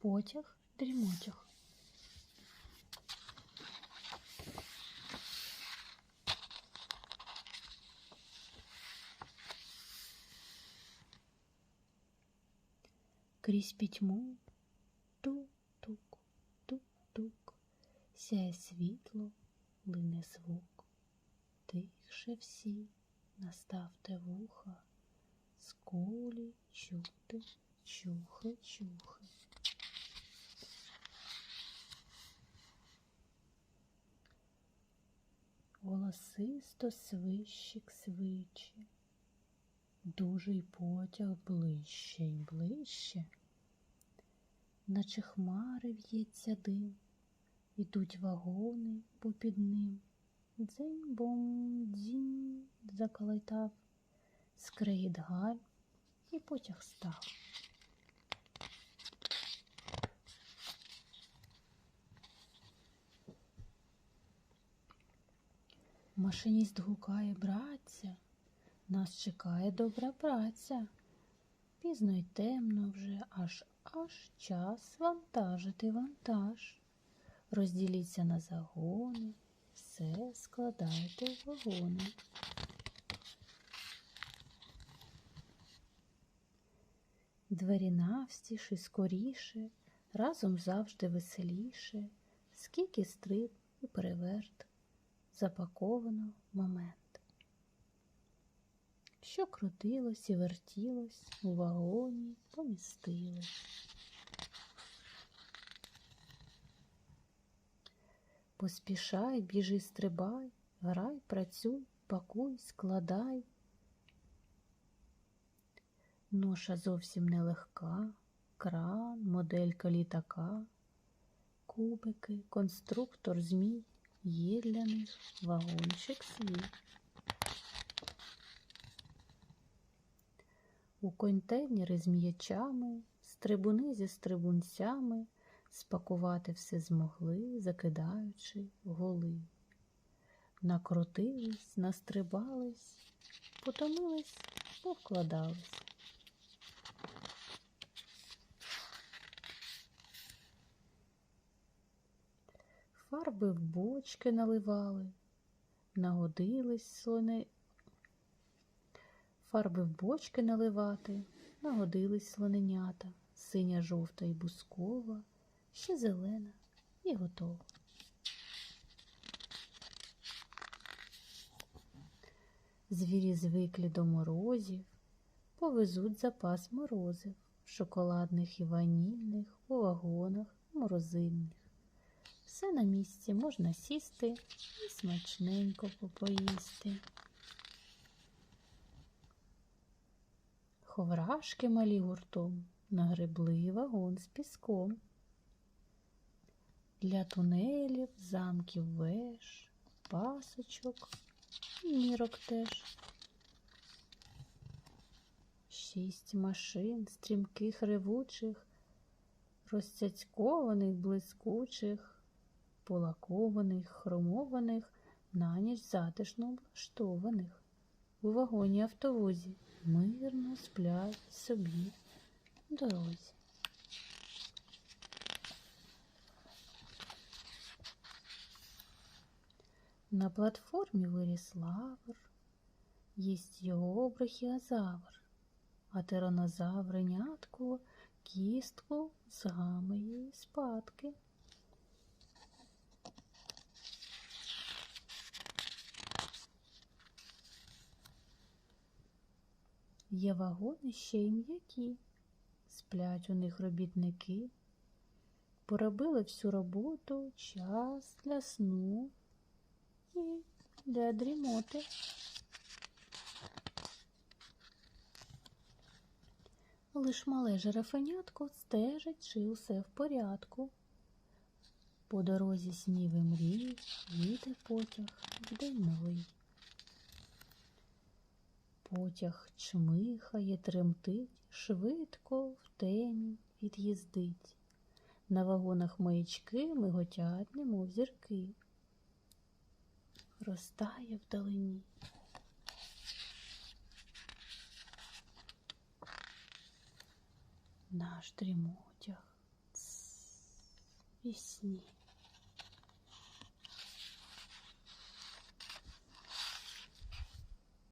Потяг дрімотяг. Крізь пітьму тук-тук, тук-тук, сяє світло, лине звук. Тихше всі, наставте вуха, скулі чути, чухи-чухи. Голосисто свищик свиче, дужий потяг ближче й ближче, наче хмари в'ється дим, ідуть вагони попід ним. Дзень-бом, дзінь, заколотав, скригіт галь, і потяг став. Машиніст гукає братця, нас чекає добра праця. Пізно й темно вже, аж аж час вантажити вантаж. Розділіться на загони, все складайте в вагони. Двері навстіж і скоріше, разом завжди веселіше, скільки стриб і переверт, запаковано в момент. Що крутилось і вертілось, у вагоні помістилось. Поспішай, біжи, стрибай, грай, працюй, пакуй, складай. Ноша зовсім нелегка, кран, моделька літака, кубики, конструктор змій, є для них вагончик свій. У контейнери з м'ячами, стрибуни зі стрибунцями спакувати все змогли, закидаючи голи. Накрутились, настрибались, потомились, повкладались. Фарби в бочки наливали, нагодились слони. Фарби в бочки наливати, нагодились слоненята, синя, жовта і бускова, ще зелена і готова. Звірі звиклі до морозів, повезуть запас морозив, шоколадних і ванільних, у вагонах морозильних. Все на місці можна сісти і смачненько попоїсти. Ховрашки малі гуртом нагребли вагон з піском. Для тунелів, замків веж, пасочок і мірок теж. Шість машин стрімких ревучих, розцяцькованих, блискучих, полакованих, хромованих, на ніч затишно облаштованих. У вагоні автовозі мирно сплять собі дорозі. На платформі виріс лавр, їсть його брахіозавр, а тиранозавренятко кістку з гамої спадки. Є вагони ще й м'які, сплять у них робітники, поробили всю роботу, час для сну і для дрімоти. Лиш мале жерефенятко стежить, чи усе в порядку. По дорозі снів і мрій, їде потяг день новий. Потяг чмихає, тремтить, швидко в темінь від'їздить. На вагонах маячки миготять, немов зірки. Розтає вдалині. Наш дрімотяг. Пісні.